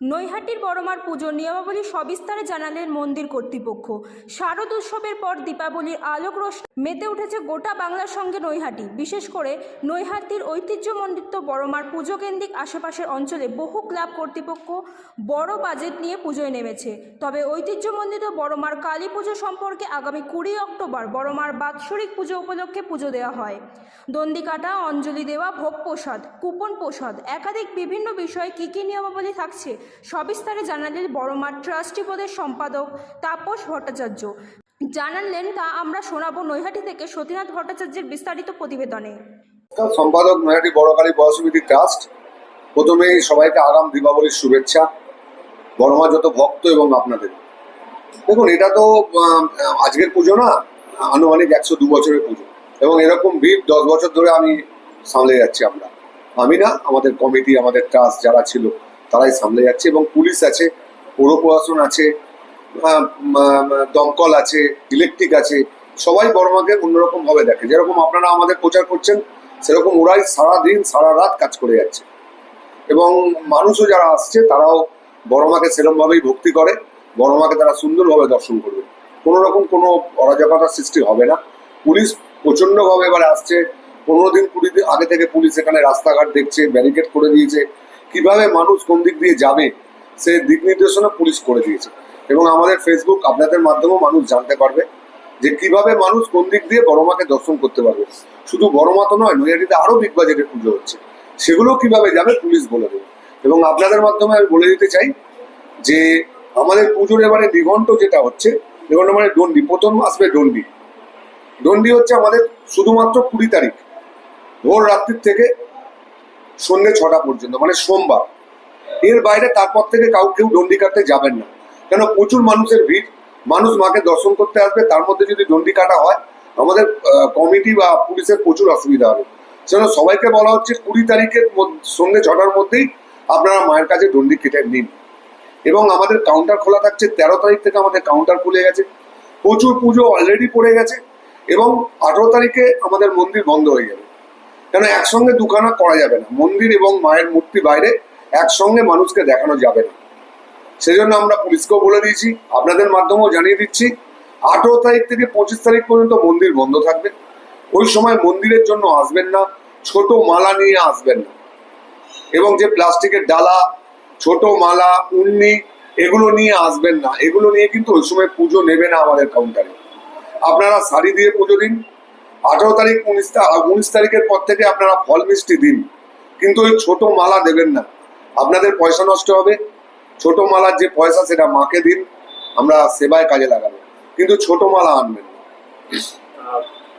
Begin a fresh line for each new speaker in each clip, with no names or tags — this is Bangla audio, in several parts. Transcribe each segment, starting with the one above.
নৈহাটির বড়মার পুজোর নিয়মাবলী সবিস্তারে জানালেন মন্দির কর্তৃপক্ষ। শারদ উৎসবের পর দীপাবলির আলোক রোষ মেতে উঠেছে গোটা বাংলার সঙ্গে নৈহাটি। বিশেষ করে নৈহাটির ঐতিহ্যমণ্ডিত বড়মার পুজো কেন্দ্রিক আশেপাশের অঞ্চলে বহু ক্লাব কর্তৃপক্ষ বড় বাজেট নিয়ে পুজোয় নেমেছে। তবে ঐতিহ্যমণ্ডিত বড়মার কালী পুজো সম্পর্কে আগামী কুড়ি অক্টোবর বড়মার বাৎসরিক পুজো উপলক্ষে পুজো দেওয়া হয়। দণ্ডি কাটা অঞ্জলি দেওয়া, ভোগ প্রসাদ, কুপন প্রসাদ, একাধিক বিভিন্ন বিষয়ে কী কী নিয়মাবলী থাকছে সবিস্তারে জানালেন বড়মার ট্রাস্টি বোর্ডের সম্পাদক তাপস ভট্টাচার্য। জানালেন, তা আমরা শোনাবো নৈহাটি থেকে সতীনাথ ভট্টাচার্যের বিস্তারিত প্রতিবেদনে।
সম্পাদক নৈহাটি বড়কালী বয়সমিতি ট্রাস্ট। প্রথমেই সবাইকে আগাম দীপাবলির শুভেচ্ছা। বড়মা যত ভক্ত এবং আপনাদের। দেখুন, এটা তো আজকের পুজো না, আনুমানিক একশো দু বছরের পুজো। এবং এরকম ভিড় দশ বছর ধরে আমি সামলে যাচ্ছি আমরা। আমি না, আমাদের কমিটি, আমাদের ট্রাস্ট যারা ছিল তারাই সামলে যাচ্ছে এবং পুলিশ আছে পৌর প্রশাসন আছে দমকল আছে, ইলেকট্রিক আছে, সবাই বড়মাকে অন্যরকম ভাবে দেখে। যেরকম আপনারা আমাদের প্রচার করছেন, সেরকম ওরাই সারা দিন সারা রাত কাজ করে যাচ্ছে। এবং মানুষও যারা আসছে, তারাও বড় মাকে সেরকমভাবেই ভক্তি করে বড় মাকে তারা সুন্দরভাবে দর্শন করবে। কোনো রকম কোনো অরাজকতার সৃষ্টি হবে না। পুলিশ প্রচণ্ডভাবে এবারে আসছে, পনেরো দিন কুড়ি দিন আগে থেকে পুলিশ এখানে রাস্তাঘাট দেখছে ব্যারিকেড করে দিয়েছে কীভাবে মানুষ কোন দিক দিয়ে যাবে, সে দিক নির্দেশনা পুলিশ করে দিয়েছে। এবং আমাদের ফেসবুক আপনাদের মাধ্যমেও মানুষ জানতে পারবে যে কীভাবে মানুষ কোন দিক দিয়ে বড় মাকে দর্শন করতে পারবে। শুধু বড় মা তো নয়, নৈহাটিতে আরও বিগ বাজেটের পুজো হচ্ছে। সেগুলো কীভাবে যাবে পুলিশ বলে দেবে। এবং আপনাদের মাধ্যমে আমি বলে দিতে চাই যে আমাদের পুজোর এবারে নিঘণ্ট যেটা হচ্ছে নিঘণ্ট মানে ডন্ডি, প্রথম আসবে ডন্ডি। ডন্ডি হচ্ছে আমাদের শুধুমাত্র কুড়ি তারিখ, ভোর রাত্রির থেকে সন্ধ্যে ছটা পর্যন্ত মানে সোমবার। এর বাইরে তারপর থেকে কাউ কেউ ডন্ডি কাটতে যাবেন না। কেন? প্রচুর মানুষের ভিড়। মানুষ মাকে দর্শন করতে আসবে, তার মধ্যে যদি ডন্ডি কাটা হয়, আমাদের কমিটি বা পুলিশের প্রচুর অসুবিধা হবে। সেজন্য সবাইকে বলা হচ্ছে কুড়ি তারিখের সন্ধ্যে ছটার মধ্যেই আপনারা মায়ের কাছে ডন্ডি কেটে নিন। এবং আমাদের কাউন্টার খোলা থাকছে, তেরো তারিখ থেকে আমাদের কাউন্টার খুলে গেছে। প্রচুর পুজো অলরেডি পড়ে গেছে এবং আঠেরো তারিখে আমাদের মন্দির বন্ধ হয়ে যাবে। কেন একসঙ্গে দুখানা করা যাবে না? মন্দির এবং মায়ের মূর্তি বাইরে একসঙ্গে মানুষকে দেখানো যাবে না। সেজন্য আমরা পুলিশকেও বলে দিয়েছি, আপনাদের মাধ্যমেও জানিয়ে দিচ্ছি, আঠেরো তারিখ থেকে পঁচিশ তারিখ পর্যন্ত মন্দির বন্ধ থাকবে। ওই সময় মন্দিরের জন্য আসবেন না, ছোট মালা নিয়ে আসবেন না। এবং যে প্লাস্টিকের ডালা, ছোট মালা, উন্নি, এগুলো নিয়ে আসবেন না। এগুলো নিয়ে কিন্তু ওই সময় পুজো নেবে না আমাদের কাউন্টারে আপনারা শাড়ি দিয়ে পুজো দিন আঠারো তারিখ, উনিশ উনিশ তারিখের পর থেকে আপনারা ফল মিষ্টি দিন। কিন্তু ওই ছোট মালা দেবেন না। আপনাদের পয়সা নষ্ট হবে। ছোট মালার যে পয়সা, সেটা মাকে দিন। আমরা সেবায় কাজে লাগাবো। কিন্তু ছোট মালা আনবেন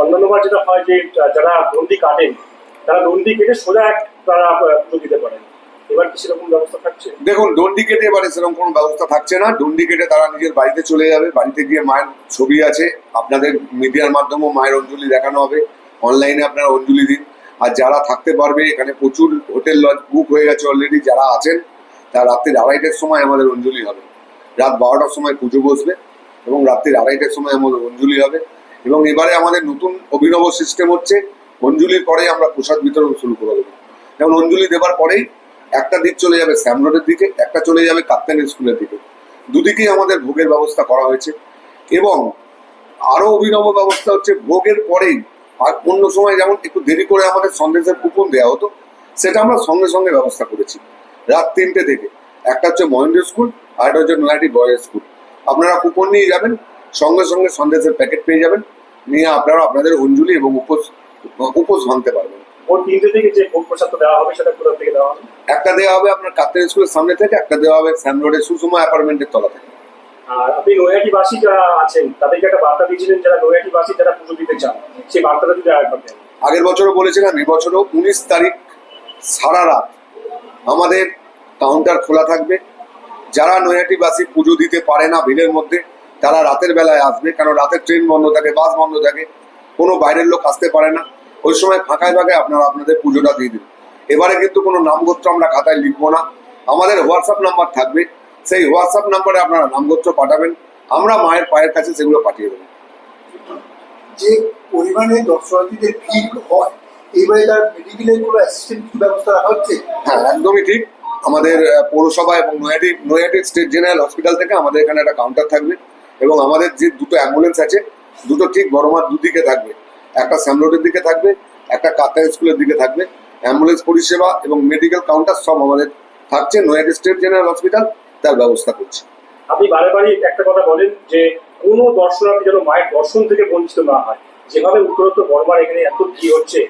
অন্যান্যবার যেটা হয় যে যারা দণ্ডি কাটেন, তারা দণ্ডি কেটে সোজা তারা দিতে পারেন। এবার কি সেরকম ব্যবস্থা থাকছে?
দেখুন ডন্ডি কেটে এবারে সেরকম কোনো ব্যবস্থা থাকছে না। ডন্ডি কেটে তারা নিজের বাড়িতে চলে যাবে। বাড়িতে গিয়ে মায়ের ছবি আছে। আপনাদের মিডিয়ার মাধ্যমেও মায়ের অঞ্জলি দেখানো হবে। অনলাইনে আপনারা অঞ্জলি দিন। আর যারা থাকতে পারবে, এখানে প্রচুর হোটেল লজ বুক হয়ে গেছে অলরেডি যারা আছেন, তারা রাত্রির আড়াইটের সময় আমাদের অঞ্জলি হবে। রাত বারোটার সময় পুজো বসবে এবং রাত্রির আড়াইটের সময় আমাদের অঞ্জলি হবে। এবং এবারে আমাদের নতুন অভিনব সিস্টেম হচ্ছে, অঞ্জলির পরেই আমরা প্রসাদ বিতরণ শুরু করে দেবো। যেমন অঞ্জলি দেবার পরেই একটা দিক চলে যাবে শ্যাম রোডের দিকে, একটা চলে যাবে কাপ্তানি স্কুলের দিকে। দুদিকেই আমাদের ভোগের ব্যবস্থা করা হয়েছে এবং আরও অভিনব ব্যবস্থা হচ্ছে ভোগের পরেই আর অন্য সময় যেমন একটু দেরি করে আমাদের সন্দেশের কুপন দেওয়া হতো, সেটা আমরা সঙ্গে সঙ্গে ব্যবস্থা করেছি। রাত তিনটে থেকে। একটা হচ্ছে মহেন্দ্র স্কুল, আর একটা হচ্ছে নয়াটি বয়েজ স্কুল। আপনারা কুপন নিয়ে যাবেন, সঙ্গে সঙ্গে সন্দেশের প্যাকেট পেয়ে যাবেন। নিয়ে আপনারা আপনাদের অঞ্জলি এবং উপোস উপোস ভাঙতে পারবেন।
ওর তিনটে থেকে যে ভোগ প্রসাদটা দেওয়া হবে সেটা কোথা থেকে দেওয়া হবে?
একটা দেওয়া হবে আপনার কাপ্তান স্কুলের সামনে থেকে একটা দেওয়া হবে স্যাম রোডের সুষমা অ্যাপার্টমেন্টের তলা থেকে।
আর আপনি নৈহাটিবাসী যারা আছেন তাদেরকে একটা বার্তা দিয়েছিলেন যারা নৈহাটিবাসী যারা পুজো দিতে চান সেই বার্তাটা যদি আরেকবার দেন।
আগের বছরও বলেছিলাম এবছরও উনিশ তারিখ সারা রাত আমাদের কাউন্টার খোলা থাকবে। যারা নৈহাটিবাসী পুজো দিতে পারে না ভিড়ের মধ্যে তারা রাতের বেলায় আসবে কারণ রাতের ট্রেন বন্ধ থাকে বাস বন্ধ থাকে কোনো বাইরের লোক আসতে পারে না। ওই সময় ফাঁকায় ফাঁকায় আপনারা আপনাদের পুজোটা দিয়ে দিন। এবারে কিন্তু কোনো নামগোত্র আমরা খাতায় লিখব না। আমাদের হোয়াটসঅ্যাপ নাম্বার থাকবে। সেই হোয়াটসঅ্যাপ নাম্বারে আপনারা নামগোত্র পাঠাবেন। আমরা মায়ের পায়ের কাছে সেগুলো পাঠিয়ে দেবো।
যে পরিমাণে দর্শনার্থীদের ভিড় হয় এইবারে তার মেডিকেলের কোনো অ্যাসিস্ট্যান্ট ব্যবস্থা রাখা হচ্ছে?
হ্যাঁ একদমই ঠিক। আমাদের পৌরসভা এবং Naihati Naihati state general hospital থেকে আমাদের এখানে একটা কাউন্টার থাকবে এবং আমাদের যে দুটো অ্যাম্বুলেন্স আছে দুটো ঠিক বড়মার দুদিকে থাকবে। একটা স্যামরোডের দিকে থাকবে একটা কাতার স্কুলের দিকে থাকবে অ্যাম্বুলেন্স পরিষেবা এবং মেডিকেল কাউন্টার সব আমাদের থাকছে। নৈহাটি স্টেট জেনারেল হসপিটাল তার ব্যবস্থা করছে।
আপনি বারে বারে একটা কথা বলেন যে কোনো দর্শনার্থী যেন মায়ের দর্শন থেকে বঞ্চিত না হয়? যেভাবে উত্তরোত্তর বর্মার এখানে এত কি হচ্ছে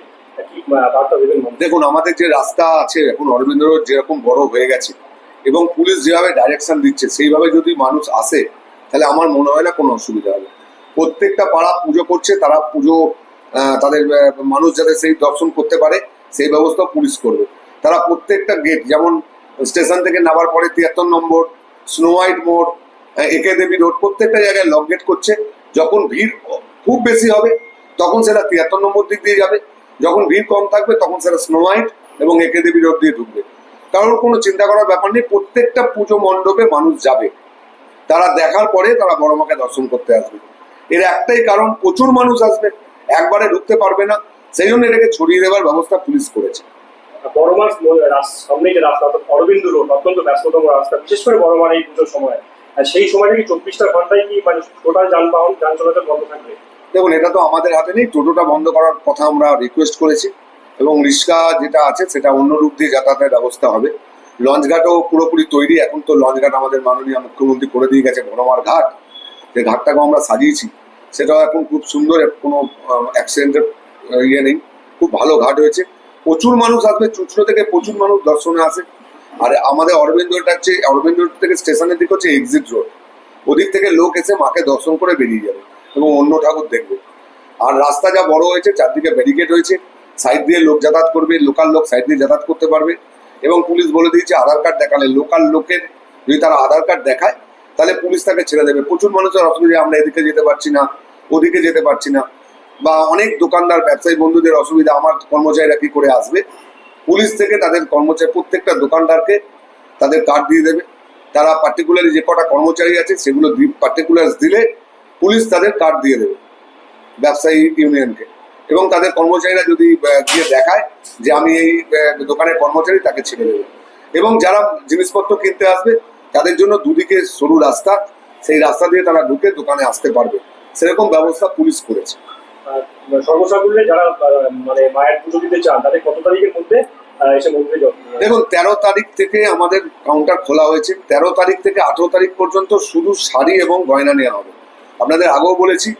দেখুন আমাদের যে রাস্তা আছে এখন অরবিন্দ রোড যেরকম বড় হয়ে গেছে এবং পুলিশ যেভাবে ডাইরেকশন দিচ্ছে সেইভাবে যদি মানুষ আসে তাহলে আমার মনে হয় না কোনো অসুবিধা হবে। প্রত্যেকটা পাড়া পুজো করছে তারা পুজো তাদের মানুষ যাতে সেই দর্শন করতে পারে, সেই ব্যবস্থা পুলিশ করবে। তারা প্রত্যেকটা গেট যেমন স্টেশন থেকে নামার পরে তিয়াত্তর নম্বর স্নো হোয়াইট মোড় একে দেবী রোড প্রত্যেকটা জায়গায় লক গেট করছে। যখন ভিড় খুব বেশি হবে, তখন সেটা তিয়াত্তর নম্বর দিক দিয়ে যাবে। যখন ভিড় কম থাকবে, তখন সেটা স্নো হোয়াইট এবং একে দেবী রোড দিয়ে ঢুকবে। কারোর কোনো চিন্তা করার ব্যাপার নেই, প্রত্যেকটা পুজো মণ্ডপে মানুষ যাবে। তারা দেখার পরে তারা বড় মাকে দর্শন করতে আসবে। এর একটাই কারণ, প্রচুর মানুষ আসবে। একবারে ঢুকতে পারবে না। সেই জন্য এটাকে ছড়িয়ে দেওয়ার ব্যবস্থা পুলিশ করেছে।
বড়মার সামনে যে রাস্তা অরবিন্দ রোড অত্যন্ত ব্যস্ততম রাস্তা বিশেষ করে বড়মার এই পুজোর সময়। আর সেই সময়টা কি চব্বিশটা ঘন্টায় কি মানে টোটাল যানবাহন যান চলাচল বন্ধ থাকবে?
দেখুন এটা তো আমাদের হাতে নেই। টোটোটা বন্ধ করার কথা আমরা রিকোয়েস্ট করেছি। এবং রিক্সা যেটা আছে সেটা অন্য রূপ দিয়ে যাতায়াতের ব্যবস্থা হবে। লঞ্চ ঘাটও পুরোপুরি তৈরি। এখন তো লঞ্চ ঘাট আমাদের মাননীয় মুখ্যমন্ত্রী করে দিয়ে গেছে বড়মার ঘাট। যে ঘাটটাকেও আমরা সাজিয়েছি। সেটাও এখন খুব সুন্দর, কোনো অ্যাক্সিডেন্টের ইয়ে নেই। খুব ভালো ঘাট হয়েছে। প্রচুর মানুষ আসবে, চুচড়ো থেকে প্রচুর মানুষ দর্শনে আসে। আর আমাদের অরবিন্দটা হচ্ছে, অরবিন্দ থেকে স্টেশনের দিকে হচ্ছে এক্সিট রোড ওদিক থেকে লোক এসে মাকে দর্শন করে বেরিয়ে যাবে এবং অন্য ঠাকুর দেখবে। আর রাস্তা যা বড় হয়েছে, চারদিকে ব্যারিকেড হয়েছে। সাইড দিয়ে লোক যাতায়াত করবে লোকাল লোক সাইড দিয়ে যাতায়াত করতে পারবে। এবং পুলিশ বলে দিয়েছে, আধার কার্ড দেখালে লোকাল লোকের, যদি তারা আধার কার্ড দেখায় তাহলে পুলিশ তাকে ছেড়ে দেবে। প্রচুর মানুষের অসুবিধা আমরা এদিকে যেতে পারছি না, ওদিকে যেতে পারছি না, বা অনেক দোকানদার, ব্যবসায়ী বন্ধুদের অসুবিধা, আমার কর্মচারীরা কি করে আসবে? পুলিশ থেকে তাদের কর্মচারী, প্রত্যেকটা দোকানদারকে তাদের কার্ড দিয়ে দেবে। তারা পার্টিকুলারলি যে কটা কর্মচারী আছে, সেগুলো পার্টিকুলার দিলে পুলিশ তাদের কার্ড দিয়ে দেবে, ব্যবসায়ী ইউনিয়নকে। এবং তাদের কর্মচারীরা যদি গিয়ে দেখায় যে আমি এই দোকানের কর্মচারী, তাকে ছেড়ে দেবে। এবং যারা জিনিসপত্র কিনতে আসবে তাদের জন্য দুদিকে সরু রাস্তা সেই রাস্তা দিয়ে তারা ঢুকে দোকানে আসতে পারবে। সেরকম ব্যবস্থা পুলিশ করেছে।
সর্বসাকুল্যে যারা মানে মায়ের পুজো দিতে চান তাদের কত তারিখের মধ্যে
দেখুন তেরো তারিখ থেকে আমাদের কাউন্টার খোলা হয়েছে। তেরো তারিখ থেকে আঠেরো তারিখ পর্যন্ত শুধু শাড়ি এবং গয়না নেওয়া হবে। আপনাদের আগেও বলেছি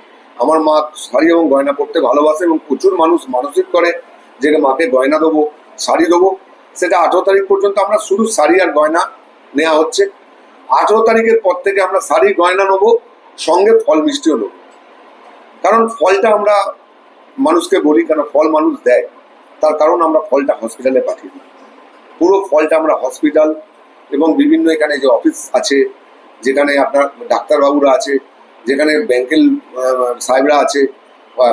আমার মা শাড়ি এবং গয়না পরতে ভালোবাসে এবং প্রচুর মানুষ মানসিক করে যে মাকে গয়না দেবো শাড়ি দেবো। সেটা আঠেরো তারিখ পর্যন্ত আমরা শুধু শাড়ি আর গয়না নেওয়া হচ্ছে। আঠেরো তারিখের পর থেকে আমরা শাড়ি গয়না নেব, সঙ্গে ফল মিষ্টিও নেব। কারণ ফলটা আমরা মানুষকে বলি, কেন ফল মানুষ দেয়, তার কারণ আমরা ফলটা হসপিটালে পাঠিয়ে দিই। পুরো ফলটা আমরা হসপিটাল এবং বিভিন্ন এখানে যে অফিস আছে, যেখানে আপনার ডাক্তারবাবুরা আছে, যেখানে ব্যাংকের সাহেবরা আছে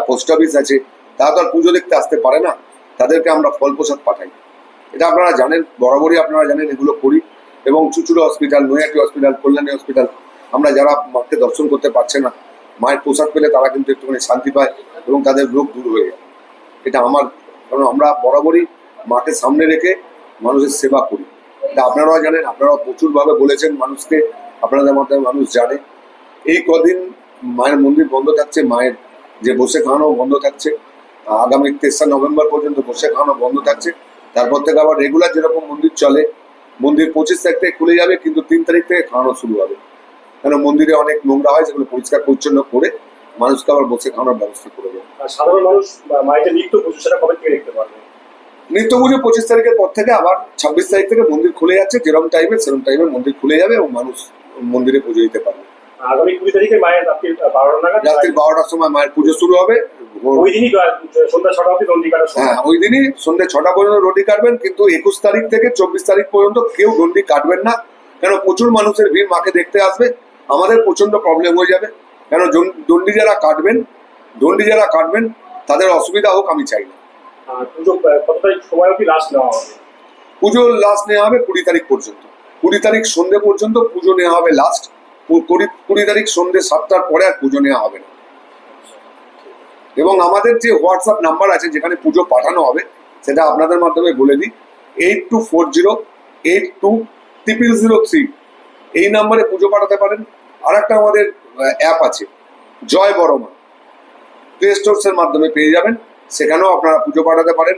পোস্ট অফিস আছে, তারা তো আর পুজো দেখতে আসতে পারে না। তাদেরকে আমরা ফল প্রসাদ পাঠাই। এটা আপনারা জানেন, বরাবরই আপনারা জানেন, এগুলো করি। এবং Chuchura hospital Naihati hospital Kalyani hospital আমরা যারা মাকে দর্শন করতে পারছে না, মায়ের প্রসাদ পেলে তারা কিন্তু একটুখানি শান্তি পায় এবং তাদের রোগ দূর হয়ে যায়। এটা আমার, কারণ আমরা বরাবরই মাকে সামনে রেখে মানুষের সেবা করি। এটা আপনারাও জানেন, আপনারাও প্রচুরভাবে বলেছেন মানুষকে আপনাদের মাধ্যমে মানুষ জানে। এই কদিন মায়ের মন্দির বন্ধ থাকছে, মায়ের যে বসে খাওয়ানো বন্ধ থাকছে, আগামী তেসরা নভেম্বর পর্যন্ত বসে খাওয়ানো বন্ধ থাকছে। তারপর থেকে আবার রেগুলার যেরকম মন্দির চলে মন্দির পঁচিশ তারিখ থেকে খুলে যাবে কিন্তু তিন তারিখ থেকে খাওয়ানো শুরু হবে। কেন মন্দিরে অনেক নোংরা হয় যেগুলো পরিষ্কার পরিচ্ছন্ন করে মানুষকে আবার বসে খাওয়ানোর ব্যবস্থা করে দেবে।
আর সাধারণ মানুষ আহ, মায়ের যে নিত্য পুজো সেটা কবে থেকে দেখতে পারবে?
নিত্য পুজো পঁচিশ তারিখের পর থেকে আবার ছাব্বিশ তারিখ থেকে মন্দির খুলে যাচ্ছে যেরকম টাইমে সেরকম টাইমে মন্দির খুলে যাবে এবং মানুষ মন্দিরে পুজো দিতে পারবে।
আগামী কুড়ি তারিখে মায়ের রাত্রি বারোটা নাগাদ
রাত্রি বারোটার সময় মায়ের পুজো শুরু হবে।
ওই দিনই সন্ধ্যা ছটা অব্দি দণ্ডি কাটার
হ্যাঁ ওই দিনই সন্ধ্যে ছটা পর্যন্ত কাটবেন কিন্তু একুশ তারিখ থেকে চব্বিশ তারিখ পর্যন্ত কেউ ডন্ডি কাটবেন না। কেন প্রচুর মানুষের ভিড় মাকে দেখতে আসবে। আমাদের প্রচণ্ড প্রবলেম হয়ে যাবে। কেন দণ্ডি যারা কাটবেন দণ্ডি যারা কাটবেন তাদের অসুবিধা হোক আমি চাই না।
পুজো আহ, কত তারিখ সময় অব্দি লাস্ট নেওয়া হবে?
পুজো লাস্ট নেওয়া হবে কুড়ি তারিখ পর্যন্ত। কুড়ি তারিখ সন্ধ্যে পর্যন্ত পুজো নেওয়া হবে লাস্ট কুড়ি তারিখ সন্ধ্যে সাতটার পরে আর পুজো নেওয়া হবে না। এবং আমাদের যে হোয়াটসঅ্যাপ নাম্বার আছে, যেখানে পুজো পাঠানো হবে, সেটা আপনাদের মাধ্যমে বলে দিই। Eight two four zero eight two triple zero three এই নাম্বারে পুজো পাঠাতে পারেন। আর একটা আমাদের অ্যাপ আছে, জয় বড়মা। প্লে স্টোরসের মাধ্যমে পেয়ে যাবেন। সেখানেও আপনারা পুজো পাঠাতে পারেন।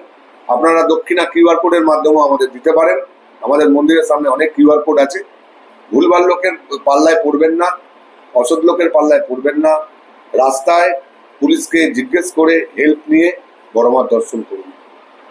আপনারা দক্ষিণা কিউআর কোডের মাধ্যমেও আমাদের দিতে পারেন। আমাদের মন্দিরের সামনে অনেক কিউআর কোড আছে। ভুলভাল লোকের পাল্লায় পড়বেন না, অসৎ লোকের পাল্লায় পড়বেন না। রাস্তায় পুলিশকে জিজ্ঞেস করে হেল্প নিয়ে বড়মার দর্শন করুন।